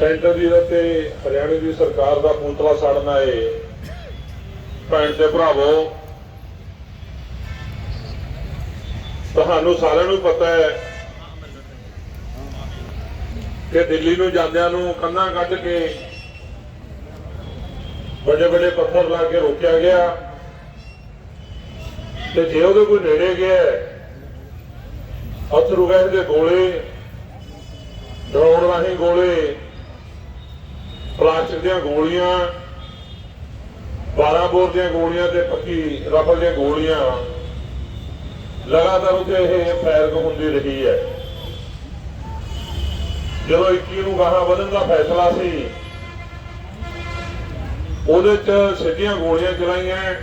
Centre ਦੀ ਤੇ ਹਰਿਆਣੇ ਦੀ ਸਰਕਾਰ ਦਾ ਪੂਤਲਾ ਸਾੜਨਾ ਏ। ਭੈਣ ਤੇ ਭਰਾਵੋ, ਤੁਹਾਨੂੰ ਸਾਰਿਆਂ ਨੂੰ ਪਤਾ ਹੈ ਕਿ ਦਿੱਲੀ ਨੂੰ ਜਾਂਦਿਆਂ ਨੂੰ ਕੰਨਾਂ ਕੱਢ ਕੇ ਵੱਡੇ ਵੱਡੇ ਪੱਥਰ ਲਾ ਕੇ ਰੋਕਿਆ ਗਿਆ। ਤੇ ਜੇ ਉਹਦੇ ਕੋਈ ਨੇੜੇ ਗਿਆ ਅਥਰੂ ਗੈਸ ਦੇ ਗੋਲੇ ਡਰੋਨ ਰਾਹੀਂ ਗੋਲੇ ਪਲਾਸਟਿਕ ਦੀਆਂ ਗੋਲੀਆਂ 12 ਬੋਰ ਦੀਆਂ ਗੋਲੀਆਂ ਤੇ ਪੱਕੀ ਰਫਲ ਦੀਆਂ ਗੋਲੀਆਂ। ਲਗਾਤਾਰ ਉੱਤੇ ਇਹ ਫਾਇਰਿੰਗ ਹੁੰਦੀ ਰਹੀ ਹੈ। ਜਦੋਂ 21 ਨੂੰ ਗਾਹਾਂ ਵਧਣ ਦਾ ਫੈਸਲਾ ਸੀ, ਉਹਦੇ ਚ ਸਿੱਧੀਆਂ ਗੋਲੀਆਂ ਚਲਾਈਆਂ।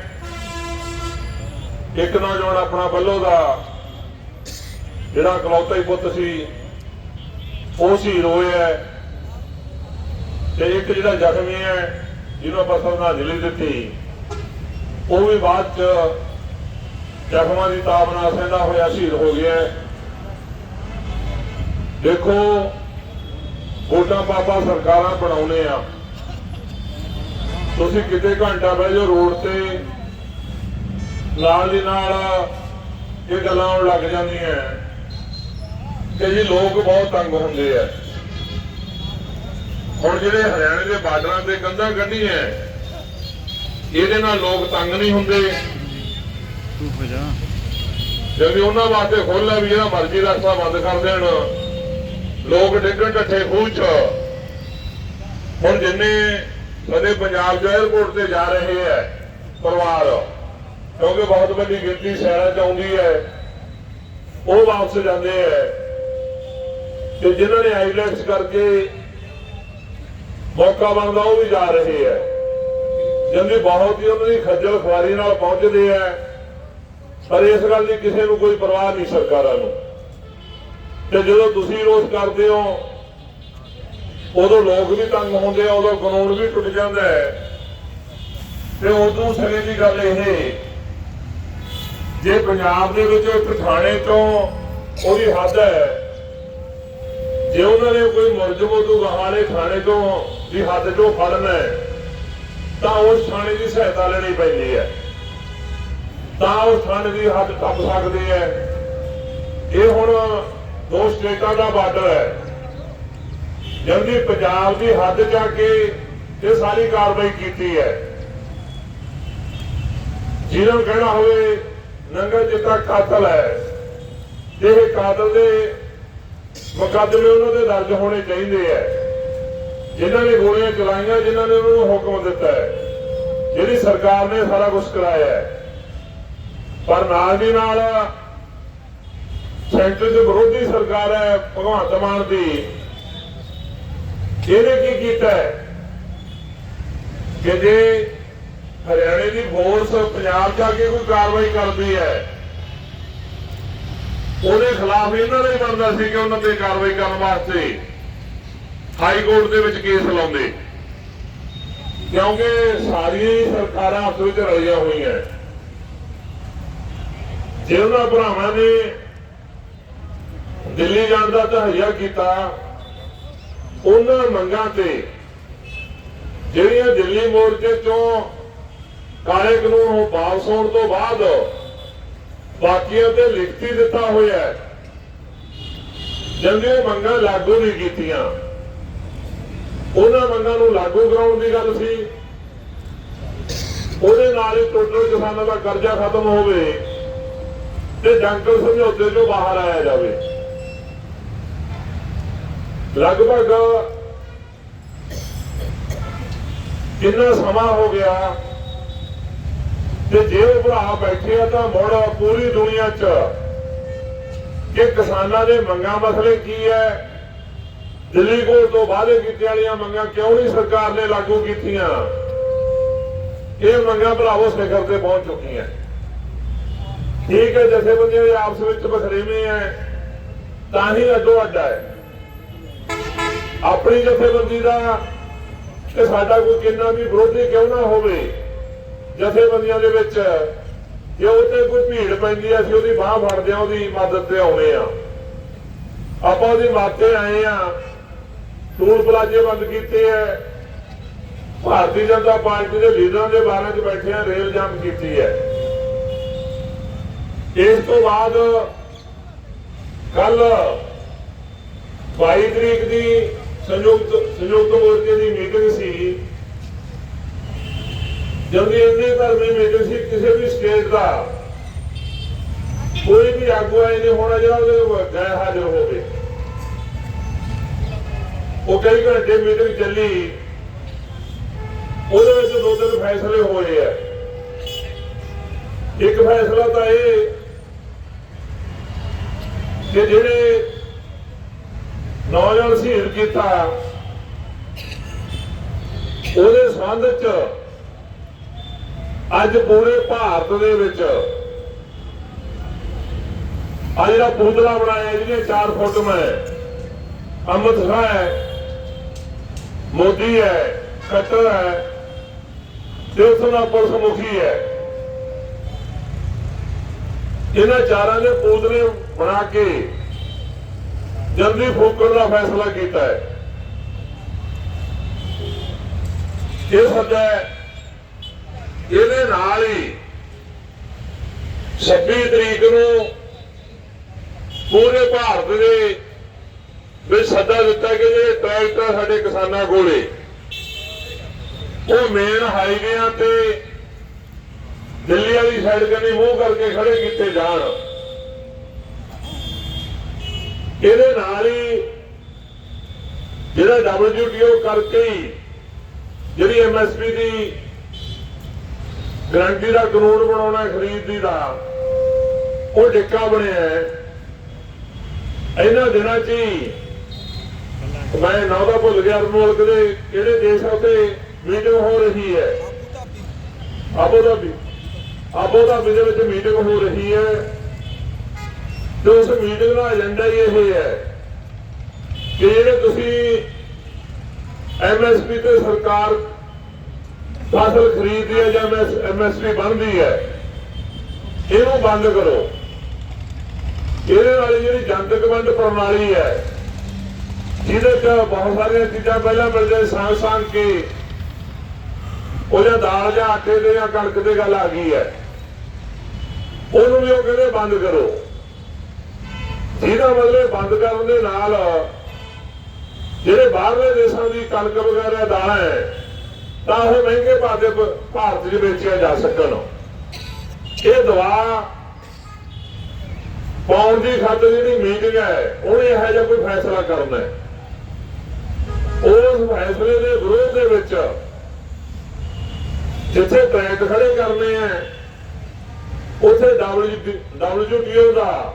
ਇੱਕ ਨੌਜਵਾਨ ਆਪਣਾ ਬੱਲੋ ਦਾ ਜਿਹੜਾ ਇਕਲੌਤਾ ਹੀ ਪੁੱਤ ਸੀ, ਉਹ ਸ਼ਹੀਦ ਹੋਇਆ। ਤੇ ਇੱਕ ਜਿਹੜਾ ਜ਼ਖਮੀ ਹੈ, ਜਿਹਨੂੰ ਆਪਾਂ ਸ਼ਰਧਾਂਜਲੀ ਦਿੱਤੀ, ਉਹ ਵੀ ਬਾਅਦ ਚ ਜ਼ਖਮਾਂ ਦੀ ਤਾਬ ਨਾਲ ਸਹਿੰਦਾ ਹੋਇਆ ਸ਼ਹੀਦ ਹੋ ਗਿਆ ਦੇਖੋ, ਵੋਟਾਂ ਪਾਪਾ ਸਰਕਾਰਾਂ ਬਣਾਉਨੇ ਆ। ਤੁਸੀਂ ਕਿਤੇ ਘੰਟਾ ਬਹਿ ਜਾਓ ਰੋਡ ਤੇ, ਨਾਲ ਦੀ ਨਾਲ ਇਹ ਗੱਲਾਂ ਆਉਣ ਲੱਗ ਜਾਂਦੀਆਂ ਕਿ ਜੀ ਲੋਕ ਬਹੁਤ ਤੰਗ ਹੁੰਦੇ ਆ। ਹੁਣ ਜਿਹੜੇ ਹਰਿਆਣੇ ਦੇ ਬਾਰਡਰਾਂ ਤੇ ਕੰਧਾਂ ਕੱਢੀਆਂ ਇਹਦੇ ਨਾਲ ਲੋਕ ਤੰਗ ਨਹੀਂ ਹੁੰਦੇ। ਤੂੰ ਹੋ ਜਾ। ਜਦੋਂ ਉਹਨਾਂ ਵਾਸਤੇ ਖੋਲ੍ਹਿਆ ਵੀ ਜਿਹੜਾ ਮਰਜ਼ੀ ਰਸਤਾ ਬੰਦ ਕਰ ਦੇਣ ਲੋਕ ਡਿੱਗਣ ਢੱਠੇ ਖੂਹ ਚ। ਹੁਣ ਜਿੰਨੇ ਸਾਡੇ ਪੰਜਾਬ ਦੇ 에ਅਰਪੋਰਟ ਤੇ ਜਾ ਰਹੇ ਹੈ ਪਰਿਵਾਰ ਕਿਉਂਕਿ ਬਹੁਤ ਵੱਡੀ ਗਿਣਤੀ ਸ਼ਹਿਰਾਂ ਚ ਆਉਂਦੀ ਹੈ ਉਹ ਵਾਪਸ ਜਾਂਦੇ ਹੈ ਤੇ ਜਿਨ੍ਹਾਂ ਨੇ ਆਈਲੈਟਸ ਕਰਕੇ ਮੌਕਾ ਬਣਦਾ ਉਹ ਵੀ ਜਾ ਰਹੇ ਹੈ। ਜਿੰਦੀ ਬਹੁਤ ਹੀ ਉਹਨਾਂ ਦੀ ਖੱਜਲ ਖੁਆਰੀ ਨਾਲ ਪਹੁੰਚਦੇ ਹੈ। ਪਰ ਇਸ ਗੱਲ ਦੀ ਕਿਸੇ ਨੂੰ ਕੋਈ ਪਰਵਾਹ ਨਹੀਂ ਸਰਕਾਰਾਂ ਨੂੰ। ਤੇ ਜਦੋਂ ਤੁਸੀਂ ਰੋਸ ਕਰਦੇ ਹੋ, ਉਦੋਂ ਲੋਕ ਵੀ ਤੰਗ ਹੁੰਦੇ ਆ, ਉਦੋਂ ਕਾਨੂੰਨ ਵੀ ਟੁੱਟ ਜਾਂਦਾ ਹੈ। ਤੇ ਉਦੋਂ ਸਰੇ ਦੀ ਗੱਲ ਇਹ ਜੇ ਪੰਜਾਬ ਦੇ ਵਿੱਚ ਇੱਕ ਥਾਣੇ ਤੋਂ ਉਹਦੀ ਹੱਦ ਹੈ ਜੇ ਉਹਨਾਂ ਨੇ ਕੋਈ ਮੁਲਜ਼ਮ ਉਦੋਂ ਗਾਹਾਲੇ ਥਾਣੇ ਤੋਂ ਦੀ ਹੱਦ ਚੋਂ ਫੜਨਾ ਹੈ, ਤਾਂ ਉਸ ਥਾਣੇ ਦੀ ਸਹਾਇਤਾ ਲੈਣੀ ਪੈਂਦੀ ਹੈ। ਤਾਂ ਉਹ ਥਾਣੇ ਦੀ ਹੱਦ ਟੱਪ ਸਕਦੇ ਹੈ। ਇਹ ਹੁਣ ਦੋ ਸਟੇਟਾਂ ਦਾ ਬਾਰਡਰ ਹੈ। ਜਲਦੀ ਪੰਜਾਬ ਦੀ ਹੱਦ ਜਾ ਕੇ ਇਹ ਸਾਰੀ ਕਾਰਵਾਈ ਕੀਤੀ ਹੈ। ਜਿਹਨਾਂ ਨੂੰ ਕਹਿਣਾ ਹੋਵੇ, ਨੰਗਾ ਜਿੱਤਾ ਕਾਤਲ ਹੈ। ਤੇ ਇਹ ਕਾਤਲ ਦੇ ਮੁਕੱਦਮੇ ਉਹਨਾਂ ਦੇ ਦਰਜ ਹੋਣੇ ਚਾਹੀਦੇ ਹੈ ਜਿਨ੍ਹਾਂ ਨੇ ਗੋਲੀਆਂ ਚਲਾਈਆਂ, ਜਿਨ੍ਹਾਂ ਨੇ ਉਹਨਾਂ ਨੂੰ ਹੁਕਮ ਦਿੱਤਾ ਹੈ ਜਿਹੜੀ ਸਰਕਾਰ ਨੇ ਸਾਰਾ ਕੁਝ ਕਰਾਇਆ ਹੈ ਪਰ ਨਾਲ ਦੀ ਨਾਲ ਸੈਂਟਰ 'ਚ ਵਿਰੋਧੀ ਸਰਕਾਰ ਹੈ ਭਗਵੰਤ ਮਾਨ ਦੀ। ਇਹਨੇ ਕੀ ਕੀਤਾ ਕਿ ਜੇ ਹਰਿਆਣੇ ਦੀ ਫੋਰਸ ਪੰਜਾਬ 'ਚ ਆ ਕੇ ਕੋਈ ਕਾਰਵਾਈ ਕਰਦੀ ਹੈ ਉਹਦੇ ਖਿਲਾਫ ਇਹਨਾਂ ਦਾ ਹੀ ਬਣਦਾ ਸੀ ਕਿ ਉਹਨਾਂ ਤੇ ਕਾਰਵਾਈ ਕਰਨ ਵਾਸਤੇ ਹਾਈ ਕੋਰਟ ਦੇ ਵਿੱਚ ਕੇਸ ਲਾਉਂਦੇ। ਕਿਉਂਕਿ ਸਾਰੀਆਂ ਹੀ ਸਰਕਾਰਾਂ ਆਪਸ ਵਿੱਚ ਰਲੀਆਂ ਹੋਈਆਂ। ਜੇ ਉਹਨਾਂ ਭਰਾਵਾਂ ਨੇ ਦਿੱਲੀ ਜਾਣ ਦਾ ਤਹਈਆ ਕੀਤਾ, ਉਹਨਾਂ ਮੰਗਾਂ ਤੇ ਜਿਹੜੀਆਂ ਦਿੱਲੀ ਮੋਰਚੇ ਚੋਂ ਕਾਲੇ ਕਾਨੂੰਨ ਵਾਪਸ ਹੋਣ ਤੋਂ ਬਾਅਦ ਬਾਕੀਆਂ ਤੇ ਲਿਖਤੀ ਦਿੱਤਾ ਹੋਇਆ ਹੈ। ਜੰਗੇ ਮੰਗਾਂ ਲਾਗੂ ਨਹੀਂ ਕੀਤੀਆਂ। ਉਹਨਾਂ ਮੰਗਾਂ ਨੂੰ ਲਾਗੂ ਕਰਾਉਣ ਦੀ ਗੱਲ ਸੀ। ਉਹਦੇ ਨਾਲ ਹੀ ਟੋਟਲ ਕਿਸਾਨਾਂ ਦਾ ਕਰਜ਼ਾ ਖਤਮ ਹੋਵੇ ਤੇ ਜੰਗਲ ਸਮਝੌਤੇ ਚੋਂ ਬਾਹਰ ਆਇਆ ਜਾਵੇ। ਲਗਭਗ ਕਿੰਨਾ ਸਮਾਂ ਹੋ ਗਿਆ ਤੇ ਜੇ ਉਹ ਭਰਾ ਬੈਠੇ ਆ ਤਾਂ ਮੁੜ ਪੂਰੀ ਦੁਨੀਆ 'ਚ। ਕਿ ਕਿਸਾਨਾਂ ਦੇ ਮੰਗਾਂ ਮਸਲੇ ਕੀ ਹੈ ਦਿੱਲੀ ਕੋਲ ਤੋਂ ਵਾਅਦੇ ਕੀਤੇ ਵਾਲੀਆਂ ਮੰਗਾਂ ਕਿਉਂ ਨਹੀਂ ਸਰਕਾਰ ਨੇ ਲਾਗੂ ਕੀਤੀਆਂ? ਇਹ ਮੰਗਾਂ ਭਰਾਵੋ ਸਿਖਰ ਤੇ ਪਹੁੰਚ ਚੁੱਕੀਆਂ। ਠੀਕ ਹੈ ਜਥੇਬੰਦੀਆਂ ਦੇ ਆਪਸ ਵਿੱਚ ਬਖਰੇਵੇਂ ਹੈ ਤਾਂ ਹੀ ਅੱਡੋ ਅੱਡਾ ਹੈ ਆਪਣੀ ਜਥੇਬੰਦੀ ਦਾ ਕਿ ਸਾਡਾ ਕੋਈ ਕਿੰਨਾ ਵੀ ਵਿਰੋਧੀ ਕਿਉਂ ਨਾ ਹੋਵੇ? ਜਥੇਬੰਦੀਆਂ ਦੇ ਵਿੱਚ ਜੇ ਉੱਤੇ ਕੋਈ ਭੀੜ ਪੈਂਦੀ ਹੈ, ਅਸੀਂ ਉਹਦੀ ਬਾਹ ਫੜਦੇ ਆ ਉਹਦੀ ਮਦਦ ਤੇ ਆਉਨੇ ਆ ਆਪਾਂ ਉਹਦੀ ਮਦਦ ਆਏ ਆ ਟੂਲ ਪਲਾਜ਼ੇ ਬੰਦ ਕੀਤੇ ਐ ਭਾਰਤੀ ਜਨਤਾ ਪਾਰਟੀ ਦੇ ਲੀਡਰਾਂ ਦੇ ਬਾਰੇ ਚ ਬੈਠੇ ਆ ਰੇਲ ਜਾਮ ਕੀਤੀ ਹੈ। ਇਸ ਤੋਂ ਬਾਅਦ ਕੱਲ 22 ਤਰੀਕ ਦੀ ਸੰਯੁਕਤ ਸੰਯੁਕਤ ਮੋਰਚੇ ਦੀ ਮੀਟਿੰਗ ਸੀ। ਜਲਦੀ ਇੰਨੀ ਧਰਮੀ ਮੀਟਿੰਗ ਸੀ, ਕਿਸੇ ਵੀ ਸਟੇਟ ਦਾ। ਕੋਈ ਵੀ ਆਗੂ ਆਏ ਨਹੀਂ, ਹੋਣਾ ਜਿਹੜਾ ਉਹਦੇ ਗੈਰ ਹਾਜ਼ਰ ਹੋਵੇ ਉਹ ਕਈ ਘੰਟੇ ਮੀਟਿੰਗ ਚੱਲੀ। ਉਹਦੇ ਵਿੱਚ ਦੋ ਤਿੰਨ ਫੈਸਲੇ ਹੋਏ ਆ। ਇੱਕ ਫੈਸਲਾ ਤਾਂ ਇਹ ਕਿ ਜਿਹੜੇ ਨੌਜਵਾਨ ਸ਼ਹੀਦ ਕੀਤਾ, ਉਹਦੇ ਸੰਬੰਧ ਚ ਅੱਜ ਪੂਰੇ ਭਾਰਤ ਦੇ ਵਿੱਚ ਆ ਜਿਹੜਾ ਪੁਤਲਾ ਬਣਾਇਆ ਜਿਹਦੀਆਂ ਚਾਰ ਫੋਟੋਆਂ ਹੈ ਅਮਿਤ ਸ਼ਾਹ ਹੈ, ਮੋਦੀ ਹੈ, ਖੱਟਰ ਹੈ ਤੇ ਉਸ ਨਾਲ ਪੁਲਿਸ ਮੁਖੀ ਹੈ। ਇਹਨਾਂ ਚਾਰਾਂ ਦੇ ਪੁਤਲੇ ਬਣਾ ਕੇ ਜਲਦੀ ਫੂਕਣ ਦਾ ਫੈਸਲਾ ਕੀਤਾ ਹੈ। ਇਹ ਸੱਜਾ ਇਹਦੇ ਨਾਲ ਹੀ 26 ਤਰੀਕ ਨੂੰ ਪੂਰੇ ਭਾਰਤ ਦੇ ਵਿੱਚ ਸੱਦਾ ਦਿੱਤਾ ਕਿ ਜਿਹੜੇ ਟਰੈਕਟਰ ਸਾਡੇ ਕਿਸਾਨਾਂ ਕੋਲੇ ਉਹ ਮੇਨ ਹਾਈਵੇਆਂ ਤੇ ਦਿੱਲੀ ਵਾਲੀ ਸਾਈਡ ਕੰਨੀ ਮੂੰਹ ਕਰਕੇ ਖੜੇ ਕੀਤੇ ਜਾਣ। ਇਹਦੇ ਨਾਲ ਹੀ ਜਿਹੜਾ WTO ਕਰਕੇ ਹੀ ਜਿਹੜੀ MSP ਦੀ ਗਰੰਟੀ ਦਾ ਕਾਨੂੰਨ ਬਣਾਉਣਾ ਹੈ, ਖਰੀਦੀ ਦਾ ਉਹ ਡਿੱਕਾ ਬਣਿਆ ਇਹਨਾਂ ਦਿਨਾਂ 'ਚ ਹੀ ਮੈਂ ਨਾਂ ਦਾ ਭੁੱਲ ਗਿਆ ਮੁਲਕ ਦੇ ਕਿਹੜੇ ਦੇਸ਼ ਉੱਤੇ ਮੀਟਿੰਗ ਹੋ ਰਹੀ ਹੈ। Abu Dhabi. ਆਬੂ ਧਾਬੀ ਦੇ ਵਿੱਚ ਮੀਟਿੰਗ ਹੋ ਰਹੀ ਹੈ। ਤੇ ਉਸ ਮੀਟਿੰਗ ਦਾ ਏਜੰਡਾ ਹੀ ਇਹ ਹੈ ਕਿ ਜਿਹੜੇ ਤੁਸੀਂ ਐਮਐਸਪੀ ਤੇ ਸਰਕਾਰ ਫਸਲ ਖਰੀਦਦੀ ਹੈ ਜਾਂ ਐਮਐਸਪੀ ਬਣਦੀ ਹੈ, ਇਹਨੂੰ ਬੰਦ ਕਰੋ। ਇਹਦੇ ਨਾਲ ਜਿਹੜੀ ਜਨਤਕ ਵੰਡ ਪ੍ਰਣਾਲੀ ਹੈ, ਜਿਹਦੇ ਚ ਬਹੁਤ ਸਾਰੀਆਂ ਚੀਜ਼ਾਂ ਪਹਿਲਾਂ ਮਿਲਦੇ ਸਾਂ ਸਾਂ ਕੇ, ਉਹ ਜਾਂ ਦਾਲ ਜਾਂ ਆਟੇ ਦੇ ਜਾਂ ਕਣਕ ਦੇ ਗੱਲ ਆ ਗਈ ਹੈ। ਉਹਨੂੰ ਵੀ ਉਹ ਕਹਿੰਦੇ ਬੰਦ ਕਰੋ। ਜਿਹਦਾ ਮਤਲਬ ਬੰਦ ਕਰਨ ਦੇ ਨਾਲ, ਜਿਹੜੇ ਬਾਹਰਲੇ ਦੇਸ਼ਾਂ ਦੀ ਕਣਕ ਵਗੈਰਾ ਦਾਲਾਂ ਹੈ ਤਾਂ ਉਹ ਮਹਿੰਗੇ ਭਾਅ ਦੇ ਭਾਰਤ 'ਚ ਵੇਚਿਆ ਜਾ ਸਕਣ। ਇਹ ਦਵਾ ਪਾਉਣ ਦੀ ਖਾਤਰ ਜਿਹੜੀ ਮੀਟਿੰਗ ਹੈ, ਉਹਨੇ ਇਹੋ ਜਿਹਾ ਕੋਈ ਫੈਸਲਾ ਕਰਨਾ ਹੈ। ਉਸ ਫੈਸਲੇ ਦੇ ਵਿਰੋਧ ਦੇ ਵਿੱਚ ਜਿੱਥੇ ਟਰੈਕ ਖੜੇ ਕਰਨੇ ਆ ਉਥੇ WTO ਦਾ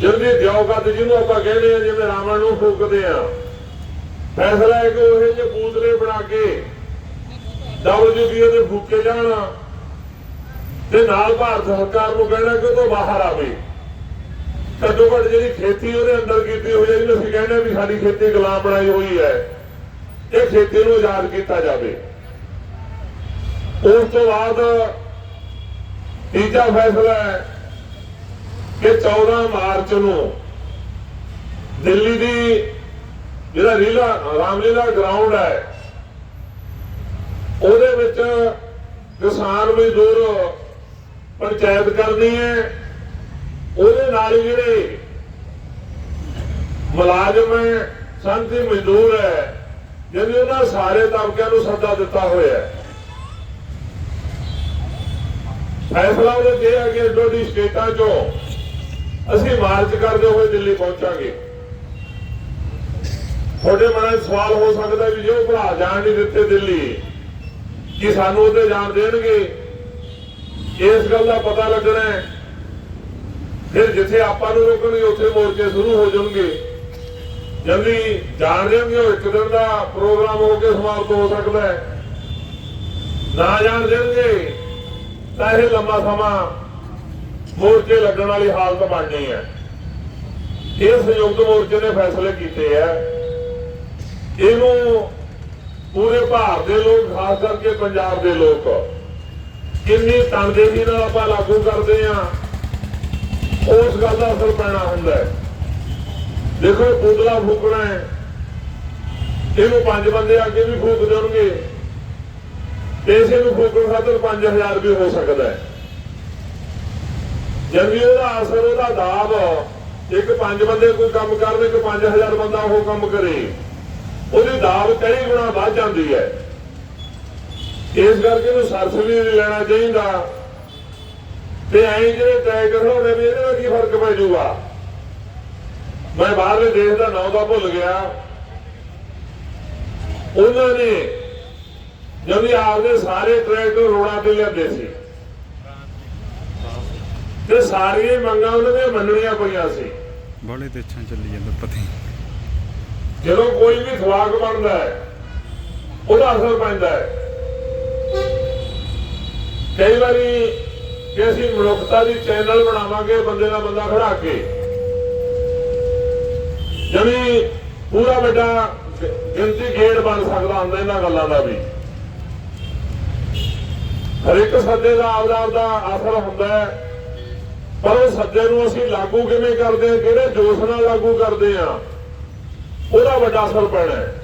ਜਲਦੀ ਦਿਓਗਤ ਜਿਹਨੂੰ ਆਪਾਂ ਕਹਿੰਦੇ ਆ ਜਿਵੇਂ ਰਾਵਣ ਨੂੰ ਫੂਕਦੇ ਆ ਫੈਸਲਾ ਹੈ ਕਿ ਉਹ ਜਿਹੇ ਬੂਤਲੇ ਬਣਾ ਕੇ WTO ਦੇ ਫੂਕੇ ਜਾਣ ਤੇ ਨਾਲ ਭਾਰਤ ਸਰਕਾਰ ਨੂੰ ਕਹਿਣਾ ਕਿ ਉਹ ਤੋਂ ਬਾਹਰ ਆਵੇ। ਘੱਟੋ ਘੱਟ ਜਿਹੜੀ ਖੇਤੀ ਉਹਦੇ ਅੰਦਰ ਕੀਤੀ ਹੋਈ ਹੈ, ਜਿਹਨੂੰ ਅਸੀਂ ਕਹਿੰਦੇ ਵੀ ਸਾਡੀ ਖੇਤੀ ਗੁਲਾਮ ਬਣਾਈ ਹੋਈ ਹੈ, ਇਹ ਖੇਤੀ ਨੂੰ ਆਜ਼ਾਦ ਕੀਤਾ ਜਾਵੇ। ਉਸ ਤੋਂ ਬਾਅਦ ਤੀਜਾ ਫੈਸਲਾ ਹੈ ਕਿ 14 ਮਾਰਚ ਨੂੰ ਦਿੱਲੀ ਦੀ ਜਿਹੜਾ ਰੀਲਾ, ਰਾਮਲੀਲਾ ਗਰਾਊਂਡ ਹੈ ਉਹਦੇ ਵਿੱਚ ਕਿਸਾਨ ਮਜ਼ਦੂਰ ਪੰਚਾਇਤ ਕਰਨੀ ਹੈ। ਉਹਦੇ ਨਾਲ ਜਿਹੜੇ ਮੁਲਾਜ਼ਮ ਹੈ ਸੰਤੀ ਮਜ਼ਦੂਰ ਹੈ, ਜਿਹਨੇ ਉਹਨਾਂ ਸਾਰੇ ਤਬਕਿਆਂ ਨੂੰ ਸੱਦਾ ਦਿੱਤਾ ਹੋਇਆ ਹੈ। ਫੈਸਲਾ ਉਹਦੇ ਤੇ ਹੈ ਕਿ ਡੋਡੀ ਸਟੇਟਾਂ ਚੋਂ ਅਸੀਂ ਮਾਰਚ ਕਰਦੇ ਹੋਏ ਦਿੱਲੀ ਪਹੁੰਚਾਂਗੇ। ਤੁਹਾਡੇ ਮਨ 'ਚ ਸਵਾਲ ਹੋ ਸਕਦਾ ਵੀ ਜੇ ਉਹ ਭਰਾ ਜਾਣ ਨਹੀਂ ਦਿੱਤੇ ਦਿੱਲੀ ਕਿ ਸਾਨੂੰ ਉਹਦੇ ਜਾਣ ਦੇਣਗੇ। ਇਸ ਗੱਲ ਦਾ ਪਤਾ ਲੱਗਣਾ ਹੈ। ਫਿਰ ਜਿੱਥੇ ਆਪਾਂ ਨੂੰ ਰੋਕਣਗੇ, ਉੱਥੇ ਮੋਰਚੇ ਸ਼ੁਰੂ ਹੋ ਜਾਣਗੇ। ਜਲਦੀ ਜਾਣ ਦੇਣਗੇ, ਉਹ ਇੱਕ ਦਿਨ ਦਾ ਪ੍ਰੋਗਰਾਮ ਹੋ ਕੇ ਸਮਾਪਤ ਹੋ ਸਕਦਾ ਹੈ। ਨਾ ਜਾਣ ਦੇਣਗੇ, ਤਾਂ ਇਹ ਲੰਮਾ ਸਮਾਂ ਮੋਰਚੇ ਲੱਗਣ ਵਾਲੀ ਹਾਲਤ ਬਣਨੀ ਹੈ। ਇਹ ਸੰਯੁਕਤ ਮੋਰਚੇ ਨੇ ਫੈਸਲੇ ਕੀਤੇ ਆ ਇਹਨੂੰ ਪੂਰੇ ਭਾਰਤ ਦੇ ਲੋਕ, ਖਾਸ ਕਰਕੇ ਪੰਜਾਬ ਦੇ ਲੋਕ, ਕਿੰਨੀ ਤਨਦੇਹੀ ਨਾਲ ਆਪਾਂ ਲਾਗੂ ਕਰਦੇ ਆ ਉਸ ਗੱਲ ਦਾ ਅਸਰ ਪੈਣਾ ਹੁੰਦਾ ਹੈ। ਦੇਖੋ, ਪੁਤਲਾ ਫੂਕਣਾ ਹੈ। ਇਹਨੂੰ ਪੰਜ ਬੰਦੇ ਅੱਗੇ ਵੀ ਫੂਕ ਦੇਣਗੇ। ਤੇ ਇਸੇ ਨੂੰ ਫੂਕਣ ਖਾਤਰ 5000 ਵੀ ਹੋ ਸਕਦਾ ਹੈ। ਜਦ ਵੀ ਉਹਦਾ ਅਸਰ, ਉਹਦਾ ਦਾਬ ਇੱਕ ਪੰਜ ਬੰਦੇ ਕੋਈ ਕੰਮ ਕਰਦੇ ਇੱਕ 5000 ਬੰਦਾ ਉਹ ਕੰਮ ਕਰੇ। ਉਹਦੀ ਦਾਬ ਕਈ ਗੁਣਾ ਵੱਧ ਜਾਂਦੀ ਹੈ। ਇਸ ਕਰਕੇ ਇਹਨੂੰ ਸਰਸ ਨਹੀਂ ਲੈਣਾ ਚਾਹੀਦਾ। ਤੇ ਐਂ ਜਿਹੜੇ ਤੈਅ ਕਰਾਉਣੇ ਵੀ ਇਹਦੇ ਕੀ ਫ਼ਰਕ ਪੈ ਜਾਊਗਾ? ਮੈਂ ਬਾਹਰਲੇ ਦੇਸ਼ ਦਾ ਨਾਮ ਤਾਂ ਭੁੱਲ ਗਿਆ। ਉਹਨਾਂ ਨੇ ਜਦੋਂ ਆਪਦੇ ਸਾਰੇ ਟਰੈਕਟਰ ਰੋਡਾਂ ਤੇ ਲਿਆਂਦੇ ਸੀ। ਤੇ ਸਾਰੀਆਂ ਮੰਗਾਂ ਉਹਨਾਂ ਦੀਆਂ ਮੰਨਣੀਆਂ ਪਈਆਂ ਸੀ। ਬਾਲੇ ਦੇਛਾਂ ਚੱਲੀ ਜਾਂਦਾ ਪਤਾ ਹੀ ਜਦੋਂ ਕੋਈ ਵੀ ਖਵਾਕ ਬਣਦਾ ਹੈ, ਉਹਦਾ ਅਸਰ ਪੈਂਦਾ ਹੈ। ਕਈ ਵਾਰੀ ਕਿ ਅਸੀਂ ਮਨੁੱਖਤਾ ਦੀ ਚੈਨਲ ਬਣਾਵਾਂਗੇ, ਬੰਦੇ ਦਾ ਬੰਦਾ ਖੜਾ ਕੇ ਜਮੀ ਪੂਰਾ ਵੱਡਾ ਗਿਣਤੀ ਗੇੜ ਬਣ ਸਕਦਾ ਹੁੰਦਾ ਇਹਨਾਂ ਗੱਲਾਂ ਦਾ ਵੀ। ਹਰ ਇੱਕ ਸੱਦੇ ਦਾ ਆਪਦਾ ਆਪਦਾ ਅਸਰ ਹੁੰਦਾ ਹੈ, ਪਰ ਉਹ ਸੱਦੇ ਨੂੰ ਅਸੀਂ ਲਾਗੂ ਕਿਵੇਂ ਕਰਦੇ ਹਾਂ ਕਿਹੜੇ ਜੋਸ਼ ਨਾਲ ਲਾਗੂ ਕਰਦੇ ਹਾਂ? ਉਹਦਾ ਵੱਡਾ ਅਸਰ ਪੈਣਾ ਹੈ।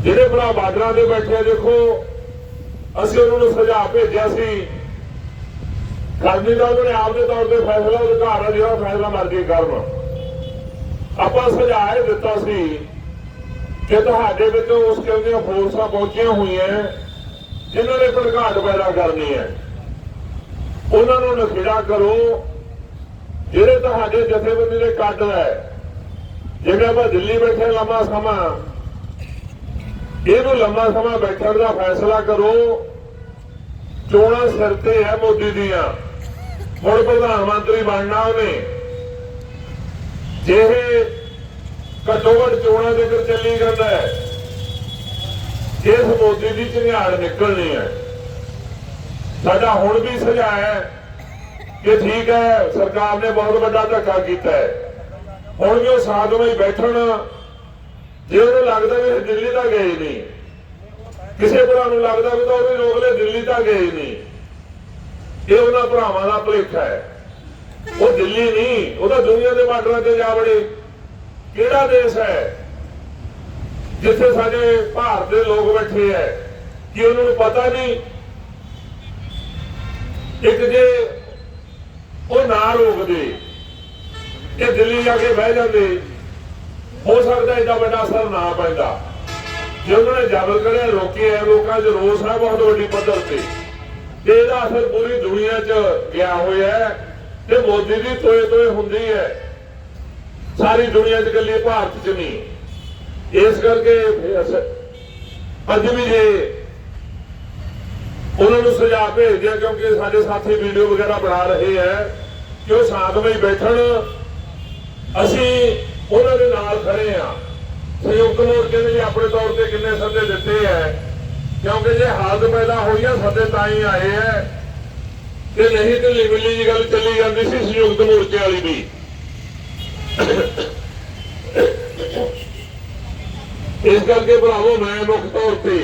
ਜਿਹੜੇ ਭਰਾ ਬਾਰਡਰਾਂ ਤੇ ਬੈਠੇ ਦੇਖੋ, ਅਸੀਂ ਉਹਨਾਂ ਨੂੰ ਸੁਝਾਅ ਭੇਜਿਆ ਸੀ। ਕਰਨੀ ਦਾ ਉਹਨੇ ਆਪਦੇ ਤੌਰ ਤੇ ਫੈਸਲਾ ਅਧਿਕਾਰ ਹੈ ਜਿਹੜਾ ਫੈਸਲਾ ਮਰਜ਼ੀ ਕਰਨ ਆਪਾਂ ਸੁਝਾਅ ਇਹ ਦਿੱਤਾ ਸੀ ਕਿ ਤੁਹਾਡੇ ਵਿੱਚੋਂ ਉਸ ਕਿਸਮ ਦੀਆਂ ਫੋਰਸਾਂ ਪਹੁੰਚੀਆਂ ਹੋਈਆਂ ਜਿਨ੍ਹਾਂ ਨੇ ਭੜਕਾਟ ਪੈਦਾ ਕਰਨੀ ਹੈ। ਉਹਨਾਂ ਨੂੰ ਨਖੇੜਾ ਕਰੋ। ਜਿਹੜੇ ਤੁਹਾਡੇ ਜਥੇਬੰਦੀ ਦੇ ਕੱਟ ਹੈ ਜਿਵੇਂ ਆਪਾਂ ਦਿੱਲੀ ਬੈਠੇ ਲੰਮਾ ਸਮਾਂ। ਇਹਨੂੰ ਲੰਮਾ ਸਮਾਂ ਬੈਠਣ ਦਾ ਫੈਸਲਾ ਕਰੋ। ਚੋਣਾਂ ਸਿਰ ਤੇ ਹੈ ਮੋਦੀ ਦੀਆਂ। ਹੁਣ ਪ੍ਰਧਾਨ ਮੰਤਰੀ ਬਣਨਾ ਉਹਨੇ। ਜੇ ਘੱਟੋ ਘੱਟ ਚੋਣਾਂ ਦੇ ਕਰ ਚੱਲੀ ਜਾਂਦਾ ਹੈ ਇਸ ਮੋਦੀ ਦੀ ਝੰਗਾੜ ਨਿਕਲਣੀ ਹੈ। ਸਾਡਾ ਹੁਣ ਵੀ ਸੁਝਾਅ ਹੈ ਕਿ ਠੀਕ ਹੈ, ਸਰਕਾਰ ਨੇ ਬਹੁਤ ਵੱਡਾ ਧੱਕਾ ਕੀਤਾ ਹੈ। ਹੁਣ ਵੀ ਉਹ ਸਾਥ ਵਿੱਚ ਬੈਠਣ, ਜੇ ਉਹਨੂੰ ਲੱਗਦਾ ਵੀ ਇਹ ਦਿੱਲੀ ਤਾਂ ਗਏ ਨਹੀਂ, ਕਿਸੇ ਭਰਾ ਨੂੰ ਲੱਗਦਾ ਵੀ ਤਾਂ ਉਹਦੇ ਲੋਕ ਲੈ ਦਿੱਲੀ ਤਾਂ ਗਏ ਨਹੀਂ, ਇਹ ਉਹਨਾਂ ਭਰਾਵਾਂ ਦਾ ਭੁਲੇਖਾ ਹੈ। ਉਹ ਦਿੱਲੀ ਨਹੀਂ, ਉਹ ਤਾਂ ਦੁਨੀਆ ਦੇ ਬਾਰਡਰਾਂ ਤੇ ਜਾ ਵੜੇ। ਕਿਹੜਾ ਦੇਸ਼ ਹੈ ਜਿੱਥੇ ਸਾਡੇ ਭਾਰਤ ਦੇ ਲੋਕ ਬੈਠੇ ਹੈ ਕਿ ਉਹਨਾਂ ਨੂੰ ਪਤਾ ਨਹੀਂ ਇੱਕ ਜੇ ਉਹ ਨਾ ਰੋਕਦੇ ਇਹ ਦਿੱਲੀ ਜਾ ਕੇ ਬਹਿ ਜਾਂਦੇ। ਹੋ ਸਕਦਾ ਏਡਾ ਵੱਡਾ ਅਸਰ ਨਾ ਪੈਂਦਾ। ਜੇ ਉਹਨਾਂ ਨੇ ਜਬਰ ਕਰਿਆ, ਰੋਕਿਆ, ਲੋਕਾਂ 'ਚ ਰੋਸ ਹੈ ਬਹੁਤ ਵੱਡੀ ਪੱਧਰ ਤੇ। ਤੇ ਇਹਦਾ ਅਸਰ ਪੂਰੀ ਦੁਨੀਆ 'ਚ ਗਿਆ ਹੋਇਆ ਤੇ ਮੋਦੀ ਦੀ ਤੋਏ ਤੋਏ ਹੁੰਦੀ ਹੈ। ਸਾਰੀ ਦੁਨੀਆ 'ਚ ਇਕੱਲੀ ਭਾਰਤ 'ਚ ਨਹੀਂ। ਇਸ ਕਰਕੇ ਫਿਰ ਅੱਜ ਵੀ ਜੇ ਉਹਨਾਂ ਨੂੰ ਸੁਝਾਅ ਭੇਜਦੇ ਆ ਕਿਉਂਕਿ ਸਾਡੇ ਸਾਥੀ ਵੀਡੀਓ ਵਗੈਰਾ ਬਣਾ ਰਹੇ ਹੈ ਕਿ ਉਹ ਸਾਥ ਵਿੱਚ ਬੈਠਣ। ਅਸੀਂ ਉਹਨਾਂ ਦੇ ਨਾਲ ਖੜੇ ਆ ਸੰਯੁਕਤ ਮੋਰਚੇ ਨੇ ਆਪਣੇ ਤੌਰ ਤੇ ਕਿੰਨੇ ਸੱਦੇ ਦਿੱਤੇ ਹੈ। ਕਿਉਂਕਿ ਜੇ ਹਾਲਤ ਪੈਦਾ ਹੋਈ ਆ ਸੱਦੇ ਤਾਂ ਹੀ ਆਏ ਹੈ। ਤੇ ਨਹੀਂ ਤੇ ਲਿਵਲੀ ਦੀ ਗੱਲ ਚੱਲੀ ਜਾਂਦੀ ਸੀ ਸੰਯੁਕਤ ਮੋਰਚੇ ਵਾਲੀ ਵੀ ਇਸ ਕਰਕੇ ਭਰਾਵੋ, ਮੈਂ ਮੁੱਖ ਤੌਰ ਤੇ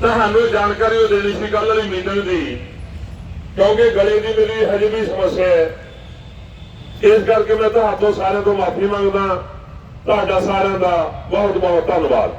ਤੁਹਾਨੂੰ ਜਾਣਕਾਰੀ ਉਹ ਦੇਣੀ ਸੀ ਕੱਲ ਵਾਲੀ ਮੀਟਿੰਗ ਦੀ। ਕਿਉਂਕਿ ਗਲੇ ਦੀ ਮੇਰੀ ਹਜੇ ਵੀ ਸਮੱਸਿਆ ਹੈ। ਇਸ ਕਰਕੇ ਮੈਂ ਤੁਹਾਡੇ ਸਾਰਿਆਂ ਤੋਂ ਮਾਫੀ ਮੰਗਦਾ ਤੁਹਾਡਾ ਸਾਰਿਆਂ ਦਾ ਬਹੁਤ ਬਹੁਤ ਧੰਨਵਾਦ।